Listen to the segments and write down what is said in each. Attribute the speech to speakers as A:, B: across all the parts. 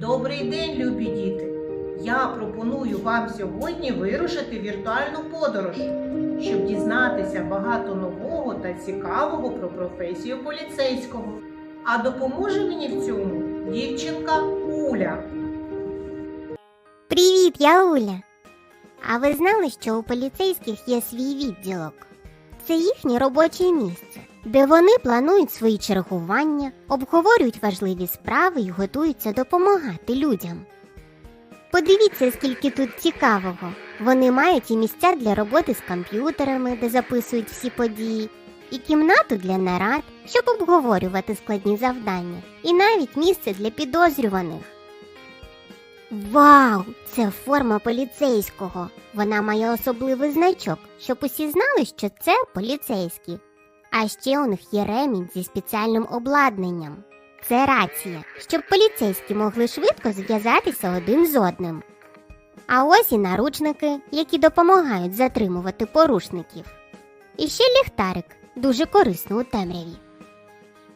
A: Добрий день, любі діти! Я пропоную вам сьогодні вирушити віртуальну подорож, щоб дізнатися багато нового та цікавого про професію поліцейського. А допоможе мені в цьому дівчинка Уля.
B: Привіт, я Уля. А ви знали, що у поліцейських є свій відділок? Це їхнє робоче місце, де вони планують свої чергування, обговорюють важливі справи і готуються допомагати людям. Подивіться, скільки тут цікавого. Вони мають і місця для роботи з комп'ютерами, де записують всі події, і кімнату для нарад, щоб обговорювати складні завдання, і навіть місце для підозрюваних. Вау! Це форма поліцейського. Вона має особливий значок, щоб усі знали, що це поліцейські. А ще у них є ремінь зі спеціальним обладнанням. Це рація, щоб поліцейські могли швидко зв'язатися один з одним. А ось і наручники, які допомагають затримувати порушників. І ще ліхтарик, дуже корисно у темряві.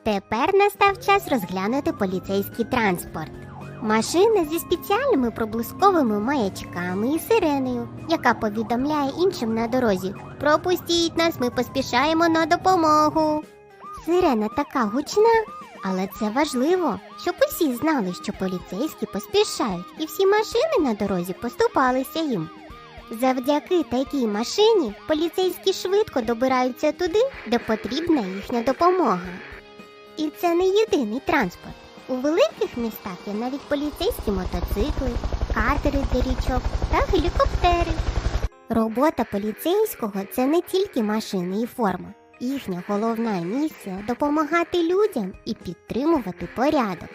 B: Тепер настав час розглянути поліцейський транспорт. Машина зі спеціальними проблисковими маячками і сиреною, яка повідомляє іншим на дорозі Пропустіть нас, ми поспішаємо на допомогу. Сирена така гучна, але це важливо, щоб усі знали, що поліцейські поспішають, і всі машини на дорозі поступалися їм. Завдяки такій машині поліцейські швидко добираються туди, де потрібна їхня допомога. І це не єдиний транспорт. У великих містах є навіть поліцейські мотоцикли, катери для річок та гелікоптери. Робота поліцейського це не тільки машини і форма. Їхня головна місія допомагати людям і підтримувати порядок.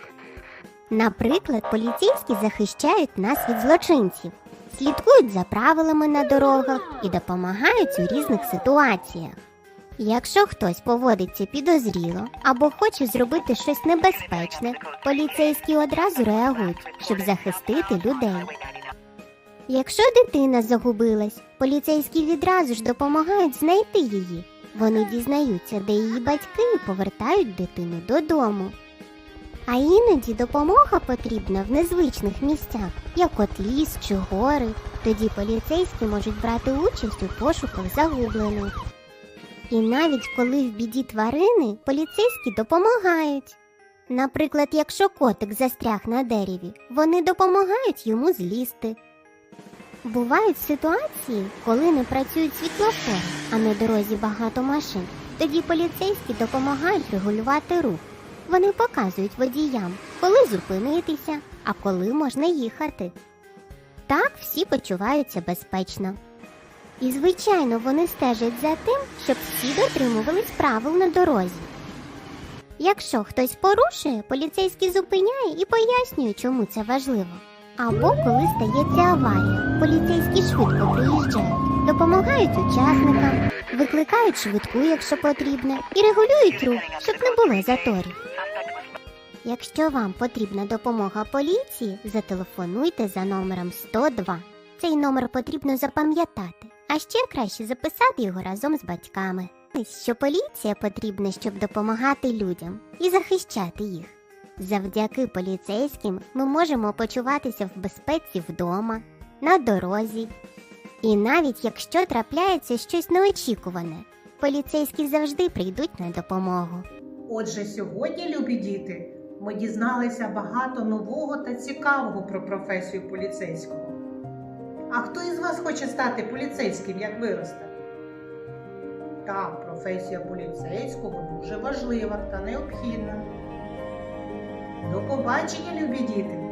B: Наприклад, поліцейські захищають нас від злочинців, слідкують за правилами на дорогах і допомагають у різних ситуаціях. Якщо хтось поводиться підозріло або хоче зробити щось небезпечне, поліцейські одразу реагують, щоб захистити людей. Якщо дитина загубилась, поліцейські відразу ж допомагають знайти її. Вони дізнаються, де її батьки і повертають дитину додому. А іноді допомога потрібна в незвичних місцях, як от ліс чи гори. Тоді поліцейські можуть брати участь у пошуках загублених. І навіть коли в біді тварини, поліцейські допомагають. Наприклад, якщо котик застряг на дереві, вони допомагають йому злізти. Бувають ситуації, коли не працюють світлофори, а на дорозі багато машин. Тоді поліцейські допомагають регулювати рух. Вони показують водіям, коли зупинитися, а коли можна їхати. Так всі почуваються безпечно. І, звичайно, вони стежать за тим, щоб всі дотримувались правил на дорозі. Якщо хтось порушує, поліцейський зупиняє і пояснює, чому це важливо. Або коли стається аварія, поліцейські швидко приїжджають, допомагають учасникам, викликають швидку, якщо потрібно, і регулюють рух, щоб не було заторів. Якщо вам потрібна допомога поліції, зателефонуйте за номером 102. Цей номер потрібно запам'ятати, а ще краще записати його разом з батьками. Що поліція потрібна, щоб допомагати людям і захищати їх. Завдяки поліцейським ми можемо почуватися в безпеці вдома, на дорозі. І навіть якщо трапляється щось неочікуване, поліцейські завжди прийдуть на допомогу.
A: Отже, сьогодні, любі діти, ми дізналися багато нового та цікавого про професію поліцейського. А хто із вас хоче стати поліцейським, як виросте? Так, професія поліцейського дуже важлива та необхідна. До побачення, любі діти!